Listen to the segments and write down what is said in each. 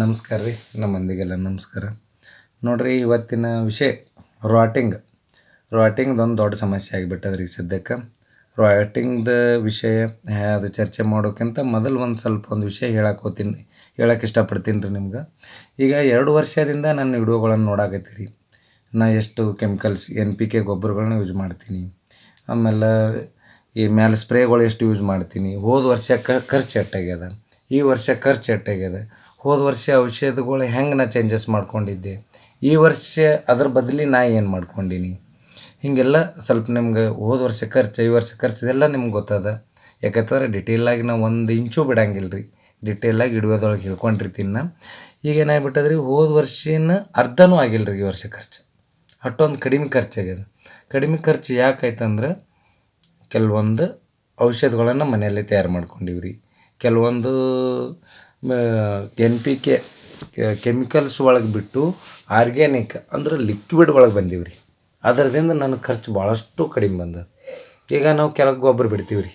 ನಮಸ್ಕಾರ ರೀ ನಮ್ಮ ಮಂದಿಗೆಲ್ಲ ನಮಸ್ಕಾರ. ನೋಡಿರಿ, ಇವತ್ತಿನ ವಿಷಯ ರಾಟಿಂಗ್ ಒಂದು ದೊಡ್ಡ ಸಮಸ್ಯೆ ಆಗಿಬಿಟ್ಟದ್ರಿ ಈಗ ಸದ್ಯಕ್ಕೆ. ರಾಟಿಂಗ್ದ ವಿಷಯ ಅದು ಚರ್ಚೆ ಮಾಡೋಕ್ಕಿಂತ ಮೊದಲು ಒಂದು ಸ್ವಲ್ಪ ಒಂದು ವಿಷಯ ಹೇಳಕ್ಕೆ ಹೋತೀನಿ ಹೇಳಕ್ಕೆ ಇಷ್ಟಪಡ್ತೀನಿ ರೀ ನಿಮ್ಗೆ. ಈಗ ಎರಡು ವರ್ಷದಿಂದ ನನ್ನ ವಿಡಿಯೋಗಳನ್ನು ನೋಡಾಕತ್ತೀರಿ. ನಾ ಎಷ್ಟು ಕೆಮಿಕಲ್ಸ್, ಎನ್ ಪಿ ಕೆ ಗೊಬ್ಬರಗಳನ್ನ ಯೂಸ್ ಮಾಡ್ತೀನಿ. ಆಮೇಲೆ ಈ ಮ್ಯಾಲೆ ಸ್ಪ್ರೇಗಳು ಎಷ್ಟು ಯೂಸ್ ಮಾಡ್ತೀನಿ. ಹೋದ ವರ್ಷ ಖರ್ಚು ಎಟ್ಟಾಗ್ಯದ ಈ ವರ್ಷ ಖರ್ಚು ಎಷ್ಟಾಗ್ಯದ ಹೋದ ವರ್ಷ ಔಷಧಗಳು ಹೆಂಗೆ ನಾ ಚೇಂಜಸ್ ಮಾಡ್ಕೊಂಡಿದ್ದೆ. ಈ ವರ್ಷ ಅದ್ರ ಬದಲಿ ನಾ ಏನು ಮಾಡ್ಕೊಂಡೀನಿ? ಹೀಗೆಲ್ಲ ಸ್ವಲ್ಪ ನಿಮ್ಗೆ ಹೋದ ವರ್ಷ ಖರ್ಚು, ಈ ವರ್ಷ ಖರ್ಚು ಇದೆಲ್ಲ ನಿಮ್ಗೆ ಗೊತ್ತದ. ಯಾಕಂತಂದ್ರೆ ಡಿಟೇಲಾಗಿ ನಾ ಒಂದು ಇಂಚು ಬಿಡಂಗಿಲ್ಲ ರೀ ಡಿಟೇಲಾಗಿ ಹಿಡಿಯೋದೊಳಗೆ ಹೇಳ್ಕೊಂಡಿರ್ತೀನಿ ನಾ ಈಗ ಏನಾಗ್ಬಿಟ್ಟದ್ರಿ, ಹೋದ ವರ್ಷನ ಅರ್ಧನೂ ಆಗಿಲ್ಲ ರೀ ಈ ವರ್ಷ ಖರ್ಚು. ಅಷ್ಟೊಂದು ಕಡಿಮೆ ಖರ್ಚಾಗ್ಯದ ಕಡಿಮೆ ಖರ್ಚು ಯಾಕಾಯ್ತಂದ್ರೆ ಕೆಲವೊಂದು ಔಷಧಗಳನ್ನು ಮನೆಯಲ್ಲೇ ತಯಾರು ಮಾಡ್ಕೊಂಡಿವ್ರಿ. ಕೆಲವೊಂದು ಎನ್ ಪಿ ಕೆ, ಕೆಮಿಕಲ್ಸ್ ಒಳಗೆ ಬಿಟ್ಟು ಆರ್ಗ್ಯಾನಿಕ್ ಅಂದ್ರೆ ಲಿಕ್ವಿಡ್ ಒಳಗೆ ಬಂದೀವಿ ರೀ ಅದರದಿಂದ ನನ್ನ ಖರ್ಚು ಭಾಳಷ್ಟು ಕಡಿಮೆ ಬಂದದ. ಈಗ ನಾವು ಕೆಳಗೆ ಗೊಬ್ಬರ ಬಿಡ್ತೀವಿ ರೀ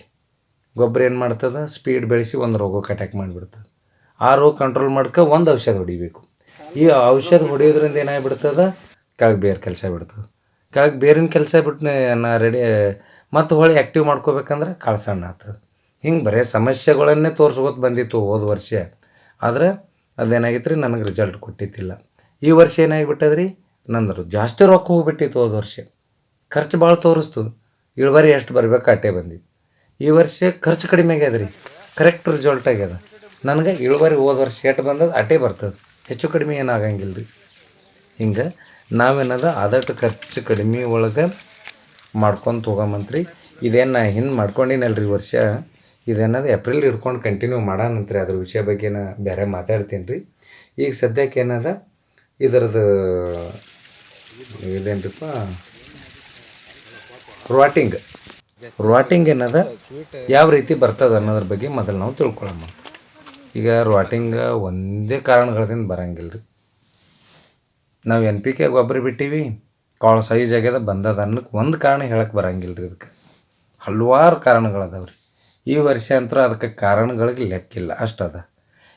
ಗೊಬ್ಬರ ಏನು ಮಾಡ್ತದೆ? ಸ್ಪೀಡ್ ಬೆಳೆಸಿ ಒಂದು ರೋಗಕ್ಕೆ ಅಟ್ಯಾಕ್ ಮಾಡಿಬಿಡ್ತದೆ. ಆ ರೋಗ ಕಂಟ್ರೋಲ್ ಮಾಡ್ಕೊ ಒಂದು ಔಷಧ ಹೊಡಿಬೇಕು. ಈ ಔಷಧ ಹೊಡಿಯೋದ್ರಿಂದ ಏನಾಗ್ಬಿಡ್ತದೆ? ಕೆಳಗೆ ಬೇರೆ ಕೆಲಸ ಬಿಡ್ತದೆ. ಕೆಳಗೆ ಬೇರಿನ ಕೆಲಸ ಬಿಟ್ಟು ನಾ ರೆಡಿ ಮತ್ತು ಹೊಳೆ ಆ್ಯಕ್ಟಿವ್ ಮಾಡ್ಕೋಬೇಕಂದ್ರೆ ಕಾಳು ಸಣ್ಣ ಆಗ್ತದೆ ಹಿಂಗೆ ಬರೀ ಸಮಸ್ಯೆಗಳನ್ನೇ ತೋರ್ಸ್ಕೊತ ಬಂದಿತ್ತು ಹೋದ ವರ್ಷ. ಆದ್ರೆ ಅದೇನಾಗಿತ್ತು ರೀ ನನಗೆ ರಿಸಲ್ಟ್ ಕೊಟ್ಟಿತ್ತಿಲ್ಲ ಈ ವರ್ಷ ಏನಾಗಿಬಿಟ್ಟದ ರೀ ನಂದರು ಜಾಸ್ತಿ ರೊಕ್ಕ ಹೋಗ್ಬಿಟ್ಟಿತ್ತು ಹೋದ ವರ್ಷ. ಖರ್ಚು ಭಾಳ ತೋರಿಸ್ತು. ಇಳುವರಿ ಎಷ್ಟು ಬರಬೇಕು ಅಟ್ಟೆ ಬಂದಿತ್ತು ಈ ವರ್ಷ ಖರ್ಚು ಕಡಿಮೆ ಆಗ್ಯದ ರೀ ಕರೆಕ್ಟ್ ರಿಸಲ್ಟ್ ಆಗ್ಯದ. ನನಗೆ ಇಳುವರಿ ಹೋದ ವರ್ಷ ಎಷ್ಟು ಬಂದದ ಅಟ್ಟೆ ಬರ್ತದೆ. ಹೆಚ್ಚು ಕಡಿಮೆ ಏನು ಆಗಂಗಿಲ್ಲ ರೀ ಹಿಂಗೆ ನಾವೇನದ ಆದಷ್ಟು ಖರ್ಚು ಕಡಿಮೆ ಒಳಗೆ ಮಾಡ್ಕೊಂತ ಹೋಗಮಂತ್ರಿ. ಇದೇನು ನಾ ಹಿಂದೆ ಮಾಡ್ಕೊಂಡಿನಲ್ರಿ ವರ್ಷ. ಇದೇನದ ಏಪ್ರಿಲ್ ಹಿಡ್ಕೊಂಡು ಕಂಟಿನ್ಯೂ ಮಾಡಾನಂತ್ರಿ ಅದ್ರ ವಿಷಯ ಬಗ್ಗೆ ಬೇರೆ ಮಾತಾಡ್ತೀನಿ ರೀ ಈಗ ಸದ್ಯಕ್ಕೆ ಏನದ? ಇದರದ್ದು ಇದೇನ್ರಿಪ್ಪ? ರೋಟಿಂಗ್ ರೋಟಿಂಗ್ ಏನದ? ಯಾವ ರೀತಿ ಬರ್ತದೆ ಅನ್ನೋದ್ರ ಬಗ್ಗೆ ಮೊದಲು ನಾವು ತಿಳ್ಕೊಳ್ಳೋಣ ಈಗ ರೋಟಿಂಗ್ ಒಂದೇ ಕಾರಣಗಳಿಂದ ಬರಂಗಿಲ್ಲ ರೀ ನಾವು ಎನ್ ಪಿ ಕೆ ಗೊಬ್ಬರ ಬಿಟ್ಟೀವಿ, ಕಾಳು ಸೈಜ್ ಆಗ್ಯದ, ಬಂದದ ಅನ್ನಕ್ಕೆ ಒಂದು ಕಾರಣ ಹೇಳಕ್ಕೆ ಬರಂಗಿಲ್ಲ ರೀ ಇದಕ್ಕೆ. ಹಲವಾರು ಕಾರಣಗಳದಾವ ರೀ ಈ ವರ್ಷ ಅಂತೂ ಅದಕ್ಕೆ ಕಾರಣಗಳಿಗೆ ಲೆಕ್ಕಿಲ್ಲ, ಅಷ್ಟದ.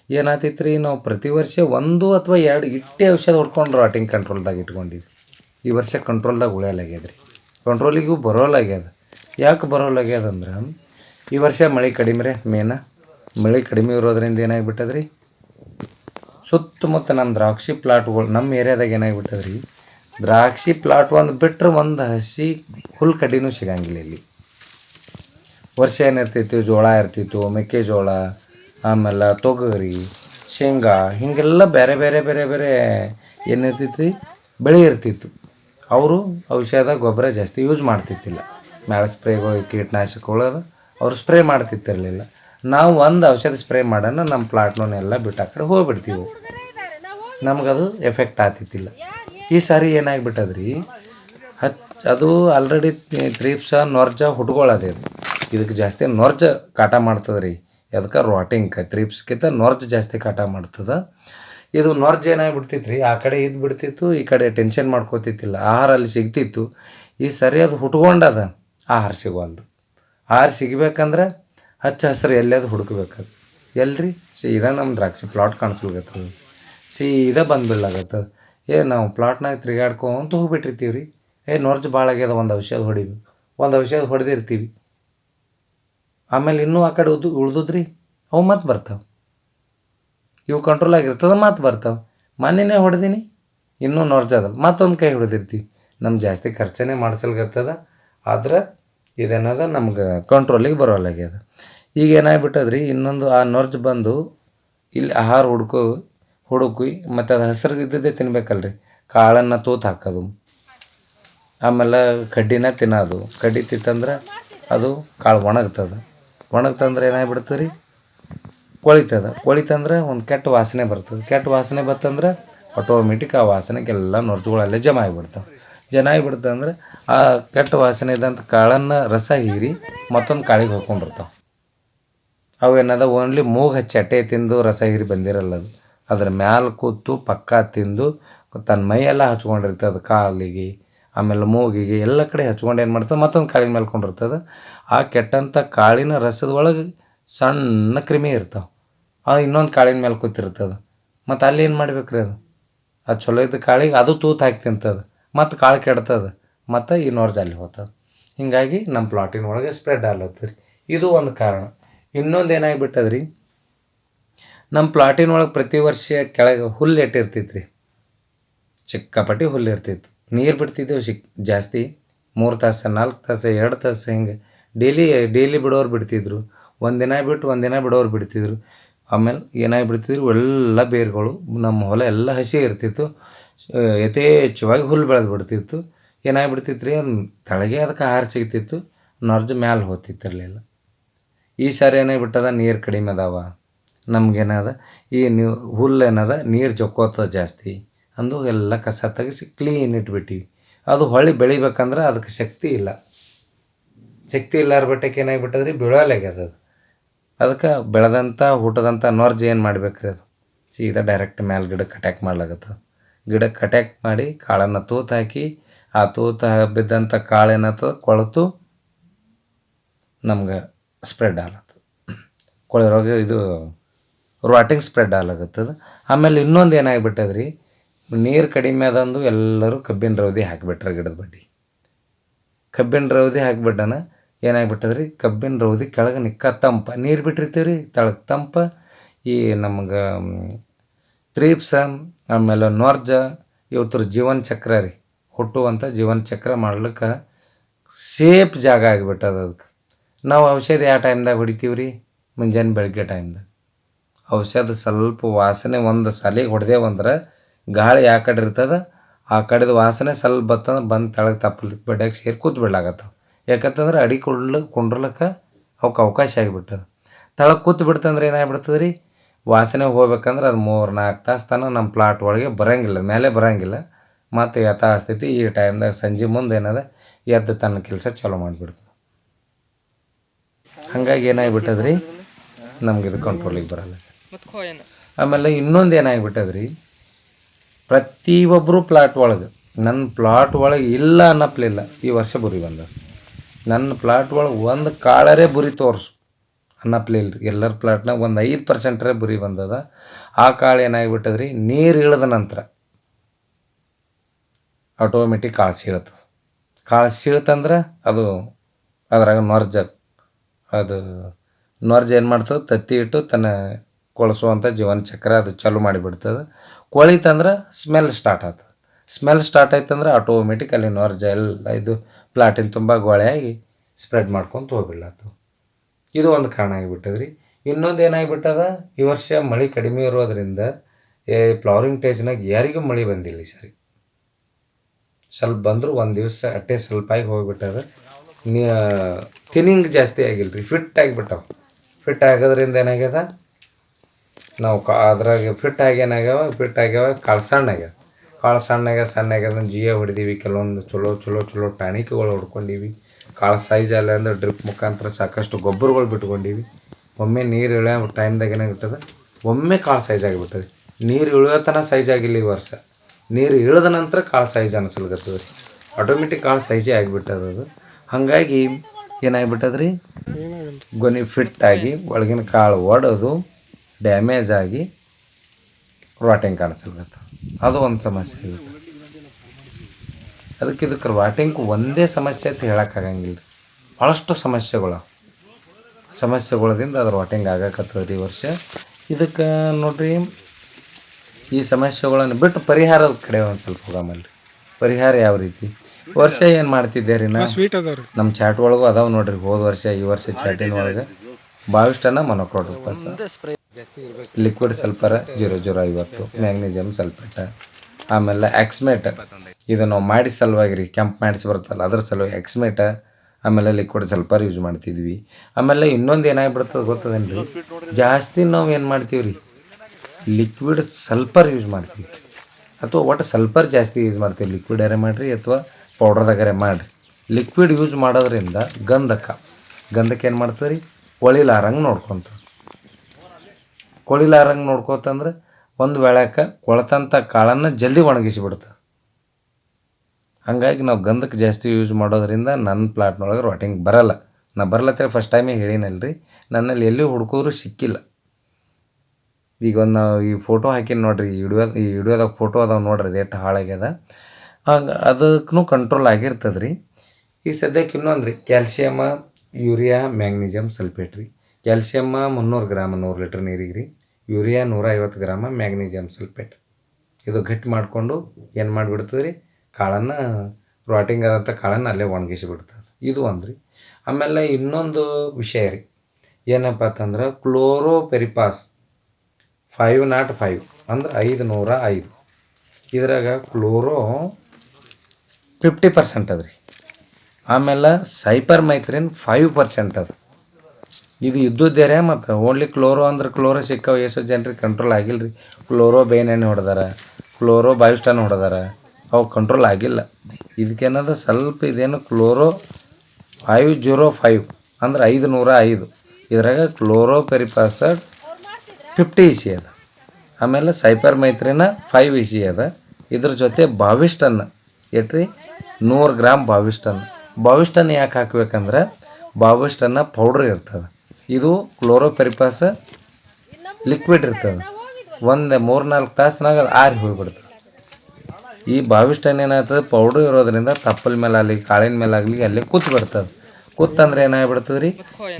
ಏನಾಗ್ತೈತೆ ರೀ ನಾವು ಪ್ರತಿ ವರ್ಷ ಒಂದು ಅಥವಾ ಎರಡು ಇಟ್ಟೇ ಔಷಧ ಹೊಡ್ಕೊಂಡು ರಾಟಿಂಗ್ ಕಂಟ್ರೋಲ್ದಾಗ ಇಟ್ಕೊಂಡಿವಿ ಈ ವರ್ಷ ಕಂಟ್ರೋಲ್ದಾಗ ಉಳಿಯಲಾಗ್ಯದ ರೀ ಕಂಟ್ರೋಲಿಗೂ ಬರೋಲಾಗ್ಯದ. ಯಾಕೆ ಬರೋಲಾಗ್ಯದ ಅಂದ್ರೆ, ಈ ವರ್ಷ ಮಳೆ ಕಡಿಮೆ ರೀ ಮೇನ. ಮಳೆ ಕಡಿಮೆ ಇರೋದ್ರಿಂದ ಏನಾಗಿಬಿಟ್ಟದ್ರಿ? ಸುತ್ತಮುತ್ತ ನಮ್ಮ ದ್ರಾಕ್ಷಿ ಪ್ಲಾಟ್ಗಳು ನಮ್ಮ ಏರಿಯಾದಾಗ ಏನಾಗಿಬಿಟ್ಟದ್ರಿ? ದ್ರಾಕ್ಷಿ ಪ್ಲಾಟ್ ಒಂದು ಬಿಟ್ಟರೆ ಒಂದು ಹಸಿ ಹುಲ್ ಕಡ್ಡಿನೂ ಸಿಗಂಗಿಲ್ಲ ಇಲ್ಲಿ. ವರ್ಷ ಏನಿರ್ತಿತ್ತು ಜೋಳ ಇರ್ತಿತ್ತು ಮೆಕ್ಕೆಜೋಳ ಆಮೇಲೆ ತೊಗರಿ, ಶೇಂಗಾ, ಹೀಗೆಲ್ಲ ಬೇರೆ ಬೇರೆ ಬೇರೆ ಬೇರೆ ಏನಿರ್ತಿತ್ತು ರೀ ಬೆಳೆ ಇರ್ತಿತ್ತು ಅವರು ಔಷಧ ಗೊಬ್ಬರ ಜಾಸ್ತಿ ಯೂಸ್ ಮಾಡ್ತಿತ್ತಿಲ್ಲ. ಮ್ಯಾಳ ಸ್ಪ್ರೇಗಳು ಕೀಟನಾಶಕಗಳು ಅವರು ಸ್ಪ್ರೇ ಮಾಡ್ತಿತ್ತಿರಲಿಲ್ಲ. ನಾವು ಒಂದು ಔಷಧ ಸ್ಪ್ರೇ ಮಾಡೋಣ ನಮ್ಮ ಪ್ಲಾಟ್ನೆಲ್ಲ ಬಿಟ್ಟು ಆ ಕಡೆ ಹೋಗ್ಬಿಡ್ತೀವಿ. ನಮಗದು ಎಫೆಕ್ಟ್ ಆತಿತ್ತಿಲ್ಲ ಈ ಸಾರಿ ಏನಾಗ್ಬಿಟ್ಟದ್ರಿ, ಹಚ್ ಅದು ಆಲ್ರೆಡಿ ತ್ರೀಪ್ಸ ನೊರ್ಜ ಹುಟ್ಕೊಳ್ಳೋದೆ ಅದು. ಇದಕ್ಕೆ ಜಾಸ್ತಿ ನೊರ್ಜ ಕಾಟ ಮಾಡ್ತದೆ ರೀ ಅದಕ್ಕೆ ರಾಟಿಂಗ್ ತ್ರಿಪ್ಸ್ಕಿಂತ ನೊರ್ಜ್ ಜಾಸ್ತಿ ಕಾಟ ಮಾಡ್ತದೆ. ಇದು ನೊರ್ಜ್ ಏನಾಗ್ಬಿಡ್ತಿತ್ತು ರೀ ಆ ಕಡೆ ಇದು ಬಿಡ್ತಿತ್ತು, ಈ ಕಡೆ ಟೆನ್ಷನ್ ಮಾಡ್ಕೋತಿತ್ತಿಲ್ಲ, ಆಹಾರ ಅಲ್ಲಿ ಸಿಗ್ತಿತ್ತು. ಈ ಸರಿ ಅದು ಹುಟ್ಕೊಂಡದ ಆಹಾರ ಸಿಗೋಲ್ದು ಆಹಾರ ಸಿಗಬೇಕಂದ್ರೆ ಹಚ್ಚ ಹಸಿರು ಎಲ್ಲಿಯಾದ್ರು ಹುಡುಕ್ಬೇಕದು. ಎಲ್ರಿ, ಸೀದಾ ನಮ್ಮ ದ್ರಾಕ್ಷಿ ಪ್ಲಾಟ್ ಕಾಣಿಸ್ಲಿಕತ್ತದ ಸೀದಾ ಬಂದ್ಬಿಡ್ಲಾಗತ್ತದ ಏ, ನಾವು ಪ್ಲಾಟ್ನಾಗ ತಿರುಗಾಡ್ಕೊಂತ ಹೋಗ್ಬಿಟ್ಟಿರ್ತೀವಿ ರೀ ಏ, ನೊರ್ಜ್ ಭಾಳ ಆಗ್ಯದ ಒಂದು ಔಷಧ ಹೊಡಿಬೇಕು. ಒಂದು ಔಷಧ ಹೊಡೆದಿರ್ತೀವಿ. ಆಮೇಲೆ ಇನ್ನೂ ಆ ಕಡೆ ಉದ್ದು ಉಳ್ದುದ್ರಿ, ಅವು ಮತ್ತೆ ಬರ್ತಾವೆ. ಇವು ಕಂಟ್ರೋಲ್ ಆಗಿರ್ತದೆ ಮತ್ತೆ ಬರ್ತಾವೆ. ಮೊನ್ನೆನೇ ಹೊಡೆದೀನಿ, ಇನ್ನೂ ನೊರ್ಜ್ ಅದಲ್ಲ ಮತ್ತೊಂದು ಕೈ ಹೊಡೆದಿರ್ತೀವಿ. ನಮ್ಮ ಜಾಸ್ತಿ ಖರ್ಚನೇ ಮಾಡಿಸಲ್ಗತ್ತದ, ಆದ್ರೆ ಇದೇನದ, ನಮ್ಗೆ ಕಂಟ್ರೋಲಿಗೆ ಬರೋಲ್ಲಾಗ್ಯದ ಈಗ ಏನಾಗ್ಬಿಟ್ಟದ್ರಿ, ಇನ್ನೊಂದು ಆ ನೊರ್ಜ್ ಬಂದು, ಇಲ್ಲಿ ಆಹಾರ ಹುಡುಕು ಹುಡುಕು ಮತ್ತು ಅದು ಹಸಿರು ಇದ್ದದ್ದೇ ತಿನ್ಬೇಕಲ್ರಿ. ಕಾಳನ್ನು ತೂತು ಹಾಕೋದು, ಆಮೇಲೆ ಕಡ್ಡಿನ ತಿನ್ನೋದು. ಕಡ್ಡಿ ತಿತ್ತಂದ್ರೆ ಅದು ಕಾಳು ಒಣಗ್ತದೆ. ಒಣಗ್ತಂದ್ರೆ ಏನಾಗ್ಬಿಡ್ತದೆ ರೀ ಕೊಳಿತದ. ಕೊಳಿತಂದ್ರೆ ಒಂದು ಕೆಟ್ಟ ವಾಸನೆ ಬರ್ತದೆ. ಕೆಟ್ಟ ವಾಸನೆ ಬತ್ತಂದ್ರೆ ಆಟೋಮೆಟಿಕ್ ಆ ವಾಸನೆಗೆಲ್ಲ ನೊರ್ಜುಗಳಲ್ಲೇ ಜಮ ಆಗಿಬಿಡ್ತಾವೆ. ಜನ ಆಗಿಬಿಡ್ತಂದ್ರೆ ಆ ಕೆಟ್ಟ ವಾಸನೆ ಇದ್ದಂಥ ಕಾಳನ್ನು ರಸ ಹೀರಿ ಮತ್ತೊಂದು ಕಾಳಿಗೆ ಹೋಗ್ಕೊಂಡಿರ್ತಾವೆ ಅವು ಏನದ? ಓನ್ಲಿ ಮೂಗು ಅಟ್ಟೆ ತಿಂದು ರಸ ಹೀರಿ ಬಂದಿರಲ್ಲ ಅದು. ಅದ್ರ ಮ್ಯಾಲೆ ಕೂತು ಪಕ್ಕ ತಿಂದು ತನ್ನ ಮೈಯೆಲ್ಲ ಹಚ್ಕೊಂಡಿರ್ತದೆ ಕಾಲಿಗೆ. ಆಮೇಲೆ ಮೂಗಿಗೆ ಎಲ್ಲ ಕಡೆ ಹಚ್ಕೊಂಡು ಏನು ಮಾಡ್ತದೆ? ಮತ್ತೊಂದು ಕಾಳಿನ ಮೇಲೆ ಕೊಂಡಿರ್ತದೆ ಆ ಕೆಟ್ಟಂಥ ಕಾಳಿನ ರಸದ ಒಳಗೆ ಸಣ್ಣ ಕ್ರಿಮಿ ಇರ್ತಾವೆ. ಆ ಇನ್ನೊಂದು ಕಾಳಿನ ಮೇಲೆ ಕೂತಿರ್ತದೆ. ಮತ್ತು ಅಲ್ಲಿ ಏನು ಮಾಡ್ಬೇಕ್ರಿ ಅದು? ಅದು ಚಲೋ ಇದ್ದ ಕಾಳಿಗೆ ಅದು ತೂತು ಹಾಕಿ ತಿಂತದ. ಮತ್ತು ಕಾಳು ಕೆಡ್ತದೆ. ಮತ್ತು ಇನ್ನೋರ್ ಜಾಲಿ ಹೋಗ್ತದೆ. ಹೀಗಾಗಿ ನಮ್ಮ ಪ್ಲಾಟಿನ ಒಳಗೆ ಸ್ಪ್ರೆಡ್ ಆಗ್ಲತ್ತದ ರೀ ಇದು ಒಂದು ಕಾರಣ. ಇನ್ನೊಂದು ಏನಾಗಿಬಿಟ್ಟದ ರೀ ನಮ್ಮ ಪ್ಲಾಟಿನ ಒಳಗೆ ಪ್ರತಿ ವರ್ಷ ಕೆಳಗೆ ಹುಲ್ಲು ಎಟ್ಟಿರ್ತೈತೆ ರೀ ಚಿಕ್ಕಪಟ್ಟಿ ಹುಲ್ಲು ಇರ್ತಿತ್ತು. ನೀರು ಬಿಡ್ತಿದ್ದೆವು ಶಿಕ್, ಜಾಸ್ತಿ? ಮೂರು ತಾಸು, ನಾಲ್ಕು ತಾಸು, ಎರಡು ತಾಸು ಹಿಂಗೆ? ಡೈಲಿ ಡೈಲಿ ಬಿಡೋರು ಬಿಡ್ತಿದ್ರು. ಒಂದಿನ ಬಿಟ್ಟು ಒಂದಿನ ಬಿಡೋರು ಬಿಡ್ತಿದ್ರು. ಆಮೇಲೆ ಏನಾಗಿ ಬಿಡ್ತಿದ್ರು? ಎಲ್ಲ ಬೇರುಗಳು ನಮ್ಮ ಹೊಲ ಎಲ್ಲ ಹಸಿ ಇರ್ತಿತ್ತು. ಯಥೇಚ್ಛವಾಗಿ ಹುಲ್ಲು ಬೆಳೆದು ಬಿಡ್ತಿತ್ತು. ಏನಾಗಿ ಬಿಡ್ತಿತ್ತು ರೀ ಅದು ತಳಗೆ ಅದಕ್ಕೆ ಆಹಾರ ಸಿಗ್ತಿತ್ತು. ನರ್ಜ್ ಮ್ಯಾಲೆ ಹೋಗ್ತಿತ್ತಿರಲಿಲ್ಲ. ಈ ಸಾರಿ ಏನಾಗ್ಬಿಟ್ಟದ ನೀರು ಕಡಿಮೆ ಅದಾವ. ನಮ್ಗೇನದ? ಈ ನೀವು ಹುಲ್ಲು ಏನದ ನೀರು ಜೊಕ್ಕೋತದ ಜಾಸ್ತಿ. ಅಂದು ಎಲ್ಲ ಕಸ ತೆಗೆಸಿ ಕ್ಲೀನ್ ಇಟ್ಬಿಟ್ಟಿವಿ ಅದು ಹೊಳ್ಳಿ ಬೆಳಿಬೇಕಂದ್ರೆ ಅದಕ್ಕೆ ಶಕ್ತಿ ಇಲ್ಲ. ಶಕ್ತಿ ಇಲ್ಲಾರ ಬಟ್ಟಕ್ಕೆ ಏನಾಗ್ಬಿಟ್ಟದ್ರಿ? ಬೀಳೋಲಾಗ್ಯದ ಅದು. ಅದಕ್ಕೆ ಬೆಳೆದಂಥ ಹುಟ್ಟದಂಥ ನೊರ್ಜ್ ಏನು ಮಾಡ್ಬೇಕ್ರಿ ಅದು? ಸೀದಾ ಡೈರೆಕ್ಟ್ ಮ್ಯಾಲೆ ಗಿಡಕ್ಕೆ ಅಟ್ಯಾಕ್ ಮಾಡ್ಲಾಗತ್ತದ ಗಿಡಕ್ಕೆ ಅಟ್ಯಾಕ್ ಮಾಡಿ ಕಾಳನ್ನು ತೂತು ಹಾಕಿ, ಆ ತೂತು ಬಿದ್ದಂಥ ಕಾಳು ಏನಾಗ್ತದ? ಕೊಳೆತು ನಮ್ಗೆ ಸ್ಪ್ರೆಡ್ ಆಗ್ಲತ್ತದ. ಕೊಳೆ ರೋಗ ಇದು ರಾಟಿಂಗ್ ಸ್ಪ್ರೆಡ್ ಆಗ್ಲಾಗತ್ತದ ಆಮೇಲೆ ಇನ್ನೊಂದು ಏನಾಗ್ಬಿಟ್ಟದ್ರಿ? ನೀರು ಕಡಿಮೆ ಅದಂದು ಎಲ್ಲರೂ ಕಬ್ಬಿನ ರೌದಿ ಹಾಕಿಬಿಟ್ರೆ ಗಿಡದ ಬಡ್ಡಿ. ಕಬ್ಬಿನ ರೌದಿ ಹಾಕಿಬಿಟ್ಟನ ಏನಾಗ್ಬಿಟ್ಟದ್ರಿ? ಕಬ್ಬಿನ ರೌದಿ ಕೆಳಗೆ ನಿಕ್ಕ ತಂಪ, ನೀರು ಬಿಟ್ಟಿರ್ತೀವಿ ರೀ ತಳಗೆ ತಂಪ, ಈ ನಮ್ಗೆ ತ್ರೀಪ್ಸ, ಆಮೇಲೆ ನೊರ್ಜ, ಇವತ್ತರ ಜೀವನ ಚಕ್ರ ರೀ ಹುಟ್ಟುವಂಥ ಜೀವನ ಚಕ್ರ ಮಾಡ್ಲಿಕ್ಕೆ ಸೇಫ್ ಜಾಗ ಆಗಿಬಿಟ್ಟದ ಅದಕ್ಕೆ ನಾವು ಔಷಧಿ ಯಾವ ಟೈಮ್ದಾಗ ಹೊಡಿತೀವಿ ರೀ ಮುಂಜಾನೆ ಬೆಳಗ್ಗೆ ಟೈಮ್ದಾಗ. ಔಷಧ ಸ್ವಲ್ಪ ವಾಸನೆ ಒಂದು ಸಲಿಗೆ ಹೊಡೆದೇವಂದ್ರೆ ಗಾಳಿ ಯಾವ ಕಡೆ ಇರ್ತದೆ ಆ ಕಡೆದು ವಾಸನೆ ಸ್ವಲ್ಪ ಬತ್ತಂದ್ರೆ ಬಂದು ತಳಗೆ ತಪ್ಪಲ್ ಬಡ್ಯಾಗ ಸೇರಿ ಕೂತ್ ಬಿಡ್ಲಾಗತ್ತವ ಯಾಕಂತಂದ್ರೆ ಅಡಿ ಕುಡ್ಲ ಕುಂಡ್ರಲಕ್ಕೆ ಅವಕ್ಕೆ ಅವಕಾಶ ಆಗಿಬಿಟ್ಟದ. ತಳಗೆ ಕೂತ್ ಬಿಡ್ತಂದ್ರೆ ಏನಾಗ್ಬಿಡ್ತದೆ ರೀ ವಾಸನೆ ಹೋಗ್ಬೇಕಂದ್ರೆ ಅದು ಮೂರು ನಾಲ್ಕು ತಾಸು ತನಕ ನಮ್ಮ ಪ್ಲಾಟ್ ಒಳಗೆ ಬರಂಗಿಲ್ಲ ಮೇಲೆ ಬರೋಂಗಿಲ್ಲ. ಮತ್ತು ಯಥಾಸ್ಥಿತಿ ಈ ಟೈಮ್ದಾಗ ಸಂಜೆ ಮುಂದೆ ಏನದ ಎದ್ದು ತನ್ನ ಕೆಲಸ ಚಲೋ ಮಾಡಿಬಿಡ್ತದೆ. ಹಾಗಾಗಿ ಏನಾಗ್ಬಿಟ್ಟದ್ರಿ ನಮ್ಗೆ ಇದು ಕಂಟ್ರೋಲಿಗೆ ಬರಲ್ಲ. ಆಮೇಲೆ ಇನ್ನೊಂದು ಏನಾಗ್ಬಿಟ್ಟದ್ರಿ ಪ್ರತಿಯೊಬ್ಬರು ಪ್ಲಾಟ್ ಒಳಗೆ. ನನ್ನ ಪ್ಲಾಟ್ ಒಳಗೆ ಇಲ್ಲ ಅನ್ನಪ್ಲಿಲ್ಲ ಈ ವರ್ಷ ಬುರಿ ಬಂದ. ನನ್ನ ಪ್ಲಾಟ್ ಒಳಗೆ ಒಂದು ಕಾಳರೇ ಬುರಿ ತೋರಿಸು ಅನ್ನಪ್ಲಿಲ್ಲ ರೀ ಎಲ್ಲರ ಪ್ಲಾಟ್ನಾಗ ಒಂದು ಐದು ಪರ್ಸೆಂಟ್ರೇ ಬುರಿ ಬಂದದ. ಆ ಕಾಳು ಏನಾಗ್ಬಿಟ್ಟದ್ರಿ? ನೀರು ಇಳಿದ ನಂತರ ಆಟೋಮೆಟಿಕ್ ಕಾಳು ಸೀಳತ್ತದೆ. ಕಾಳು ಸೀಳ್ತಂದ್ರೆ ಅದು ಅದ್ರಾಗ ನೊರ್ಜ, ಅದು ನೊರ್ಜ್ ಏನು ಮಾಡ್ತದೆ? ತತ್ತಿ ಇಟ್ಟು ತನ್ನ ಕೊಳಿಸುವಂಥ ಜೀವನ ಚಕ್ರ ಅದು ಚಾಲು ಮಾಡಿಬಿಡ್ತದೆ. ಕೊಳಿತಂದ್ರೆ ಸ್ಮೆಲ್ ಸ್ಟಾರ್ಟ್ ಆಗ್ತದೆ ಸ್ಮೆಲ್ ಸ್ಟಾರ್ಟ್ ಆಯ್ತಂದ್ರೆ ಆಟೋಮೆಟಿಕ್ ಅಲ್ಲಿ ನೊರ್ಜ ಎಲ್ಲ ಇದು ಪ್ಲಾಟಿನ ತುಂಬ ಗೋಳೆಯಾಗಿ ಸ್ಪ್ರೆಡ್ ಮಾಡ್ಕೊಂತ ಹೋಗ್ಬಿಡ್ಲತ್ತು ಇದು ಒಂದು ಕಾರಣ ಆಗಿಬಿಟ್ಟದ್ರಿ. ಇನ್ನೊಂದು ಏನಾಗಿಬಿಟ್ಟದ? ಈ ವರ್ಷ ಮಳೆ ಕಡಿಮೆ ಇರೋದ್ರಿಂದ ಈ ಫ್ಲವರಿಂಗ್ ಟೇಜ್ನಾಗ ಯಾರಿಗೂ ಮಳೆ ಬಂದಿಲ್ಲ ಸರಿ. ಸ್ವಲ್ಪ ಬಂದರೂ ಒಂದು ದಿವಸ ಅಟ್ಟೆ ಸ್ವಲ್ಪ ಆಗಿ ಹೋಗ್ಬಿಟ್ಟದ. ನೀ ಥಿನಿಂಗ್ ಜಾಸ್ತಿ ಆಗಿಲ್ಲ ರೀ ಫಿಟ್ ಆಗಿಬಿಟ್ಟವ. ಫಿಟ್ ಆಗೋದ್ರಿಂದ ಏನಾಗ್ಯದ? ನಾವು ಕಾ ಅದ್ರಾಗ ಫಿಟ್ ಆಗಿ ಏನಾಗ್ಯಾವ ಫಿಟ್ ಆಗ್ಯಾವ, ಕಾಳು ಸಣ್ಣಾಗ್ಯಾವ. ಕಾಳು ಸಣ್ಣಾಗ ಸಣ್ಣಾಗ ಅದನ್ನು ಜಿಯ ಹೊಡೆದೀವಿ, ಕೆಲವೊಂದು ಚಲೋ ಚಲೋ ಚಲೋ ಟಾಣಿಕ್ಗಳು ಹೊಡ್ಕೊಂಡೀವಿ. ಕಾಳು ಸೈಜ್ ಅಲ್ಲ ಅಂದ್ರೆ ಡ್ರಿಪ್ ಮುಖಾಂತರ ಸಾಕಷ್ಟು ಗೊಬ್ಬರಗಳು ಬಿಟ್ಕೊಂಡೀವಿ. ಒಮ್ಮೆ ನೀರು ಇಳಿಯೋ ಟೈಮ್ದಾಗ ಏನಾಗಿರ್ತದೆ ಒಮ್ಮೆ ಕಾಳು ಸೈಜ್ ಆಗಿಬಿಟ್ಟದೆ ನೀರು ಇಳಿಯೋತನ ಸೈಜ್ ಆಗಿಲ್ಲ ಈ ವರ್ಷ. ನೀರು ಇಳಿದ ನಂತರ ಕಾಳು ಸೈಜ್ ಅನಿಸ್ಲಿಕತ್ತದ ರೀ ಆಟೋಮೆಟಿಕ್ ಕಾಳು ಸೈಜೇ ಆಗಿಬಿಟ್ಟದ ಅದು. ಹಾಗಾಗಿ ಏನಾಗ್ಬಿಟ್ಟದ್ರಿ? ಗೊನೆ ಫಿಟ್ ಆಗಿ ಒಳಗಿನ ಕಾಳು ಒಡೆದು ಡ್ಯಾಮೇಜ್ ಆಗಿ ರಾಟಿಂಗ್ ಕಾಣಿಸ್ಲಿಕತ್ತ ಅದು ಒಂದು ಸಮಸ್ಯೆ ಆಗಿತ್ತು ಅದಕ್ಕೆ ಇದಕ್ಕೆ ರಾಟಿಂಗ್ ಒಂದೇ ಸಮಸ್ಯೆ ಅಂತ ಹೇಳೋಕ್ಕಾಗಂಗಿಲ್ಲ ರೀ ಭಾಳಷ್ಟು ಸಮಸ್ಯೆಗಳು. ಸಮಸ್ಯೆಗಳಿಂದ ಅದು ರಾಟಿಂಗ್ ಆಗಕತ್ತದ ರೀ ಈ ವರ್ಷ. ಇದಕ್ಕೆ ನೋಡ್ರಿ ಈ ಸಮಸ್ಯೆಗಳನ್ನು ಬಿಟ್ಟು ಪರಿಹಾರದ ಕಡೆ ಒಂದು ಸ್ವಲ್ಪ ಹೋಗಮಲ್ರಿ ಪರಿಹಾರ ಯಾವ ರೀತಿ? ವರ್ಷ ಏನು ಮಾಡ್ತಿದ್ದೆ ರೀ ನಾ? ಸ್ವೀಟ್ ಅದಾವ ರೀ. ನಮ್ಮ ಚಾಟ್ ಒಳಗೂ ಅದಾವೆ ನೋಡ್ರಿ ಹೋದ ವರ್ಷ ಈ ವರ್ಷ ಚಾಟಿನ ಒಳಗೆ ಬಾವಿಷ್ಟನ monocrotophos liquid sulphur zero zero ಐವತ್ತು ಮ್ಯಾಗ್ನೀಸಿಯಮ್ ಸಲ್ಫೇಟ್ ಆಮೇಲೆ ಎಕ್ಸ್ಮೇಟ್ ಇದು ನಾವು ಮಾಡಿ ಸಲುವಾಗಿ ರೀ, ಕೆಂಪು ಮಾಡಿಸಿ ಬರ್ತಲ್ಲ ಅದ್ರ ಸಲುವಾಗಿ ಎಕ್ಸ್ಮೇಟ ಆಮೇಲೆ ಲಿಕ್ವಿಡ್ ಸಲ್ಫರ್ ಯೂಸ್ ಮಾಡ್ತಿದ್ವಿ. ಆಮೇಲೆ ಇನ್ನೊಂದು ಏನಾಗ್ಬಿಡ್ತದೆ ಗೊತ್ತದೇನು ರೀ ಜಾಸ್ತಿ ನಾವು ಏನು ಮಾಡ್ತೀವಿ ರೀ ಲಿಕ್ವಿಡ್ ಸಲ್ಫರ್ ಯೂಸ್ ಮಾಡ್ತೀವಿ. ಅಥವಾ ಒಟ್ಟು ಸಲ್ಫರ್ ಜಾಸ್ತಿ ಯೂಸ್ ಮಾಡ್ತೀವಿ ಲಿಕ್ವಿಡ್ ಯಾರೇ ಮಾಡಿರಿ ಅಥವಾ ಪೌಡ್ರದಾಗರೆ ಮಾಡಿರಿ. ಲಿಕ್ವಿಡ್ ಯೂಸ್ ಮಾಡೋದ್ರಿಂದ ಗಂಧಕ ಗಂಧಕ ಏನು ಮಾಡ್ತದೆ ರೀ ಹೊಳಿಲಾರಂಗೆ ನೋಡ್ಕೊತ ಕೊಳಿಲಾರಂಗೆ ನೋಡ್ಕೋತಂದ್ರೆ ಒಂದು ವೇಳೆಕ ಕೊಳತಂಥ ಕಾಳನ್ನು ಜಲ್ದಿ ಒಣಗಿಸಿ ಬಿಡ್ತದೆ ಹಾಗಾಗಿ ನಾವು ಗಂಧಕ್ಕೆ ಜಾಸ್ತಿ ಯೂಸ್ ಮಾಡೋದ್ರಿಂದ ನನ್ನ ಪ್ಲಾಟ್ನೊಳಗೆ ರಾಟಿಂಗ್ ಬರಲ್ಲ. ನಾ ಬರ್ಲತ್ತೇಳಿ ಫಸ್ಟ್ ಟೈಮಿಗೆ ಹೇಳಿನಲ್ರಿ. ನನ್ನಲ್ಲಿ ಎಲ್ಲಿ ಹುಡ್ಕೋದ್ರು ಸಿಕ್ಕಿಲ್ಲ. ಈಗ ಒಂದು ನಾವು ಈ ಫೋಟೋ ಹಾಕಿನಿ ನೋಡ್ರಿ, ಈ ವಿಡಿಯೋ ಈ ವಿಡಿಯೋದಾಗ ಫೋಟೋ ಅದಾವೆ ನೋಡ್ರಿ ಎಷ್ಟು ಹಾಳಾಗ್ಯದ. ಹಂಗೆ ಅದಕ್ಕೂ ಕಂಟ್ರೋಲ್ ಆಗಿರ್ತದೆ ರೀ ಈ ಸದ್ಯಕ್ಕೆ ಇನ್ನೊಂದು ರೀ ಕ್ಯಾಲ್ಸಿಯಮ ಯೂರಿಯಾ ಮ್ಯಾಗ್ನೀಸಿಯಮ್ ಸಲ್ಫೇಟ್ ರೀ. ಕ್ಯಾಲ್ಸಿಯಮ್ಮ ಮುನ್ನೂರು ಗ್ರಾಮ್ ನೂರು ಲೀಟ್ರ್ ನೀರಿಗೆ ರೀ ಯೂರಿಯಾ ನೂರ ಐವತ್ತು ಗ್ರಾಮ ಮ್ಯಾಗ್ನೀಸಿಯಮ್ ಸಲ್ಫೇಟ್. ಇದು ಗಟ್ಟಿ ಮಾಡಿಕೊಂಡು ಏನು ಮಾಡಿಬಿಡ್ತದೆ ರೀ ಕಾಳನ್ನು ರಾಟಿಂಗ್ ಆದಂಥ ಕಾಳನ್ನು ಅಲ್ಲೇ ಒಣಗಿಸಿಬಿಡ್ತದೆ ಇದು ಒಂದು ರೀ ಆಮೇಲೆ ಇನ್ನೊಂದು ವಿಷಯ ರೀ. ಏನಪ್ಪ ಅಂತಂದ್ರೆ ಕ್ಲೋರೋಪೆರಿಪಾಸ್ ಫೈವ್ ನಾಟ್ ಫೈವ್ ಅಂದ್ರೆ ಐದು ನೂರ ಐದು ಇದ್ರಾಗ ಕ್ಲೋರೋ ಫಿಫ್ಟಿ ಪರ್ಸೆಂಟ್ ಅದ ರೀ ಆಮೇಲೆ ಸೈಪರ್ ಮೈತ್ರಿನ್ ಫೈವ್ ಪರ್ಸೆಂಟ್ ಅದ. ಇದು ಇದ್ದುದ್ದೇರೆ ಮತ್ತು ಓನ್ಲಿ ಕ್ಲೋರೋ ಅಂದ್ರೆ ಕ್ಲೋರೋ ಸಿಕ್ಕವ ಎಷ್ಟೋ ಜನರಿಗೆ ಕಂಟ್ರೋಲ್ ಆಗಿಲ್ಲ ರೀ ಕ್ಲೋರೋ ಬೇನ್ ಎಣ್ಣೆ ಹೊಡೆದಾರ ಕ್ಲೋರೋ ಬಯೋಸ್ಟಾನ್ ಹೊಡೆದಾರ, ಅವು ಕಂಟ್ರೋಲ್ ಆಗಿಲ್ಲ. ಇದಕ್ಕೇನದ ಸ್ವಲ್ಪ ಇದೇನು ಕ್ಲೋರೋ ಫೈವ್ ಜೀರೋ ಫೈವ್ ಅಂದ್ರೆ ಐದು ನೂರ ಐದು. ಇದ್ರಾಗ ಕ್ಲೋರೋ ಪೆರಿಪಾಸ ಫಿಫ್ಟಿ ಇಸಿ ಅದ. ಆಮೇಲೆ ಸೈಪರ್ ಮೈತ್ರಿನ ಫೈವ್ ಇಸಿ ಅದ. ಇದ್ರ ಜೊತೆ ಬಾವಿಸ್ಟನ್ ಎಟ್ರಿ? ನೂರು ಗ್ರಾಮ್ ಬಾವಿಸ್ಟನ್ ಬಾವಿಸ್ಟನ್ ಯಾಕೆ ಹಾಕ್ಬೇಕಂದ್ರೆ ಬಾವಿಸ್ಟನ್ನ ಪೌಡ್ರ್ ಇರ್ತದೆ. ಇದು ಕ್ಲೋರೋಪೆರಿಪಾಸ ಲಿಕ್ವಿಡ್ ಇರ್ತದೆ. ಒಂದು ಮೂರು ನಾಲ್ಕು ತಾಸಿನಾಗ ಅದು ಆರಿ ಹೋಗ್ಬಿಡ್ತದೆ. ಈ ಬಾವಿಷ್ಟನ್ ಏನಾಗ್ತದೆ ಪೌಡ್ರ್ ಇರೋದ್ರಿಂದ ತಪ್ಪಲ ಮೇಲೆ ಆಗಲಿ ಕಾಳಿನ ಮೇಲೆ ಆಗಲಿ ಅಲ್ಲೇ ಕೂತ್ ಬರ್ತದೆ ಕೂತಂದ್ರೆ ಏನಾಗ್ಬಿಡ್ತದೆ ರೀ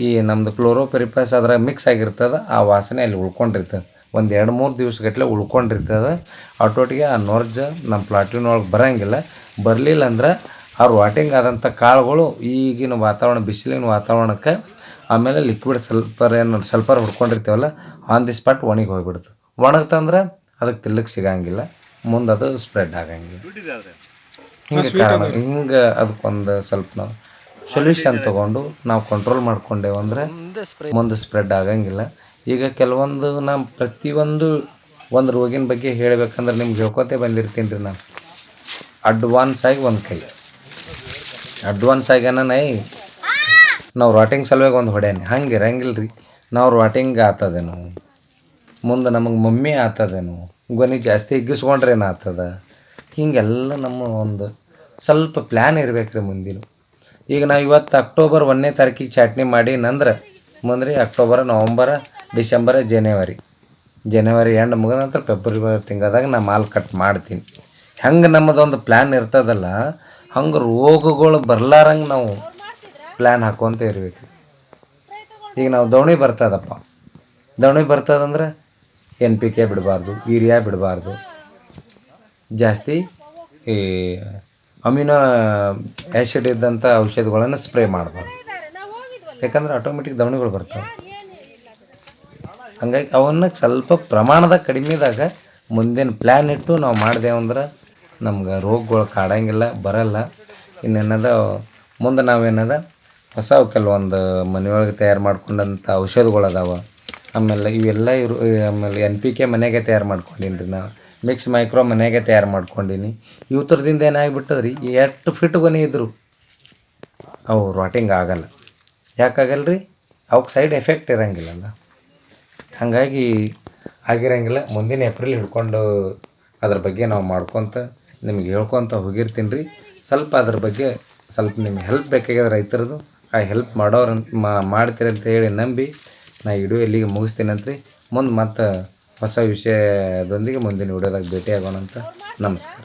ಈ ನಮ್ಮದು ಕ್ಲೋರೋಪೆರಿಪಾಸ್ ಅದ್ರಾಗ ಮಿಕ್ಸ್ ಆಗಿರ್ತದೆ, ಆ ವಾಸನೆ ಅಲ್ಲಿ ಉಳ್ಕೊಂಡಿರ್ತದೆ. ಒಂದು ಎರಡು ಮೂರು ದಿವ್ಸಗಟ್ಟಲೆ ಉಳ್ಕೊಂಡಿರ್ತದೆ. ಆಟೋಟಿಗೆ ಆ ನೊರ್ಜ ನಮ್ಮ ಪ್ಲಾಟಿನ ಒಳಗೆ ಬರೋಂಗಿಲ್ಲ. ಬರಲಿಲ್ಲ ಅಂದ್ರೆ ಆ ವಾಟಿಂಗ್ ಆದಂಥ ಕಾಳುಗಳು ಈಗಿನ ವಾತಾವರಣ, ಬಿಸಿಲಿನ ವಾತಾವರಣಕ್ಕೆ ಆಮೇಲೆ ಲಿಕ್ವಿಡ್ ಸಲ್ಫರ್ ಏನು ಸಲ್ಫರ್ ಹೊಡ್ಕೊಂಡಿರ್ತೀವಲ್ಲ ಆನ್ ದಿ ಸ್ಪಾಟ್ ಒಣಗಿ ಹೋಗ್ಬಿಡ್ತು. ಒಣಗ್ತಂದ್ರೆ ಅದಕ್ಕೆ ತಿಲ್ಲಕ್ಕೆ ಸಿಗಂಗಿಲ್ಲ. ಮುಂದೆ ಅದು ಸ್ಪ್ರೆಡ್ ಆಗಂಗಿಲ್ಲ. ಹಿಂಗೆ ಕಾರಣ ಹಿಂಗೆ ಅದಕ್ಕೊಂದು ಸ್ವಲ್ಪ ನಾವು ಸೊಲ್ಯೂಷನ್ ತೊಗೊಂಡು ನಾವು ಕಂಟ್ರೋಲ್ ಮಾಡ್ಕೊಂಡೇವು ಅಂದರೆ ಮುಂದೆ ಸ್ಪ್ರೆಡ್ ಆಗಂಗಿಲ್ಲ. ಈಗ ಕೆಲವೊಂದು ನಾವು ಪ್ರತಿಯೊಂದು ಒಂದು ರೋಗಿನ ಬಗ್ಗೆ ಹೇಳಬೇಕಂದ್ರೆ ನಿಮ್ಗೆ ಹೇಳ್ಕೊತೇ ಬಂದಿರ್ತೀನಿ ರೀ ನಾನು. ಅಡ್ವಾನ್ಸ್ ಆಗಿ ಒಂದು ಕೈ. ಅಡ್ವಾನ್ಸ್ ಆಗ್ಯಾನ ನೈ ನಾವು ರಾಟಿಂಗ್ ಸಲುವಾಗಿ ಒಂದು ಹೊಡ್ಯಾನೆ ಹಂಗೆ ಇರಂಗಿಲ್ಲ ರೀ ನಾವು ರಾಟಿಂಗ್ ಆತದೇನು. ಮುಂದೆ ನಮಗೆ ಮಮ್ಮಿ ಆತದೇನು. ಗೊನಿ ಜಾಸ್ತಿ ಹಿಗ್ಗಿಸ್ಕೊಂಡ್ರೆ ಏನು ಆತದ ಹೀಗೆಲ್ಲ ನಮ್ಮ ಒಂದು ಸ್ವಲ್ಪ ಪ್ಲ್ಯಾನ್ ಇರ್ಬೇಕು ರೀ ಮುಂದಿನ. ಈಗ ನಾವು ಇವತ್ತು ಅಕ್ಟೋಬರ್ ಒಂದನೇ ತಾರೀಕಿಗೆ ಚಾಟ್ನಿ ಮಾಡಿ, ನಂದ್ರೆ ಮುಂದ್ರಿ ಅಕ್ಟೋಬರ್ ನವಂಬರ ಡಿಸೆಂಬರ್ ಜನವರಿ ಜನವರಿ ಎಂಡ್ ಮುಗಿದ ನಂತರ ಫೆಬ್ರವರಿ ತಿಂಗಳದಾಗ ನಾ ಮಾಲ್ ಕಟ್ ಮಾಡ್ತೀನಿ. ಹೆಂಗೆ ನಮ್ಮದೊಂದು ಪ್ಲ್ಯಾನ್ ಇರ್ತದಲ್ಲ, ಹಂಗೆ ರೋಗಗಳು ಬರ್ಲಾರಂಗೆ ನಾವು ಪ್ಲ್ಯಾನ್ ಹಾಕ್ಕೊತ ಇರಬೇಕು. ಈಗ ನಾವು ದೋಣಿ ಬರ್ತದಪ್ಪ. ದೋಣಿ ಬರ್ತದಂದ್ರೆ ಎನ್ ಪಿ ಕೆ ಬಿಡಬಾರ್ದು, ಯೂರಿಯಾ ಬಿಡಬಾರ್ದು. ಜಾಸ್ತಿ ಈ ಅಮಿನೋ ಆ್ಯಸಿಡ್ ಇದ್ದಂಥ ಔಷಧಿಗಳನ್ನು ಸ್ಪ್ರೇ ಮಾಡಬಾರ್ದು. ಯಾಕಂದ್ರೆ ಆಟೋಮೆಟಿಕ್ ದವಣಿಗಳು ಬರ್ತವೆ. ಹಂಗಾಗಿ ಅವನ್ನ ಸ್ವಲ್ಪ ಪ್ರಮಾಣದಾಗ ಕಡಿಮೆದಾಗ ಮುಂದಿನ ಪ್ಲ್ಯಾನ್ ಇಟ್ಟು ನಾವು ಮಾಡಿದೆವು ಅಂದ್ರೆ ನಮ್ಗೆ ರೋಗಗಳು ಕಾಡಂಗಿಲ್ಲ, ಬರಲ್ಲ. ಇನ್ನೇನದ, ಮುಂದೆ ನಾವೇನದ ಹೊಸ ಕೆಲವೊಂದು ಮನೆಯೊಳಗೆ ತಯಾರು ಮಾಡ್ಕೊಂಡಂಥ ಔಷಧಗಳು ಆಮೇಲೆ ಇವೆಲ್ಲ ಇರು ಆಮೇಲೆ ಎನ್ ಪಿ ಕೆ ಮನೆಗೆ ತಯಾರು ಮಾಡ್ಕೊಂಡೀನಿ ರೀ ನಾವು ಮಿಕ್ಸ್ ಮೈಕ್ರೋ ಮನೆಗೆ ತಯಾರು ಮಾಡ್ಕೊಂಡೀನಿ. ಇವು ಥರದಿಂದ ಏನಾಗ್ಬಿಟ್ಟದ ಎಷ್ಟು ಫಿಟ್ ಗೊನೆ ಇದ್ದರು ಅವು ರಾಟಿಂಗ್ ಆಗಲ್ಲ. ಯಾಕಾಗಲ್ಲ ರೀ ಅವಕ್ಕೆ ಸೈಡ್ ಎಫೆಕ್ಟ್ ಇರಂಗಿಲ್ಲಲ್ಲ. ಹಾಗಾಗಿ ಆಗಿರಂಗಿಲ್ಲ. ಮುಂದಿನ ಏಪ್ರಿಲ್ ಹಿಡ್ಕೊಂಡು ಅದ್ರ ಬಗ್ಗೆ ನಾವು ಮಾಡ್ಕೊತ ನಿಮ್ಗೆ ಹೇಳ್ಕೊತ ಹೋಗಿರ್ತೀನಿ ರೀ ಸ್ವಲ್ಪ ಅದ್ರ ಬಗ್ಗೆ ಸ್ವಲ್ಪ ನಿಮ್ಗೆ ಹೆಲ್ಪ್ ಬೇಕಾಗ್ಯದ ರೈತರದು. ಆ ಹೆಲ್ಪ್ ಮಾಡೋರು ಮಾಡ್ತೀರಿ ಅಂತ ಹೇಳಿ ನಂಬಿ ನಾ ವಿಡಿಯೋ ಇಲ್ಲಿಗೆ ಮುಗಿಸ್ತೀನಿ ಅಂತ ರೀ. ಮುಂದೆ ಮತ್ತೆ ಹೊಸ ವಿಷಯದೊಂದಿಗೆ ಮುಂದಿನ ವಿಡಿಯೋದಾಗ ಭೇಟಿ ಆಗೋಣ ಅಂತ ನಮಸ್ಕಾರ.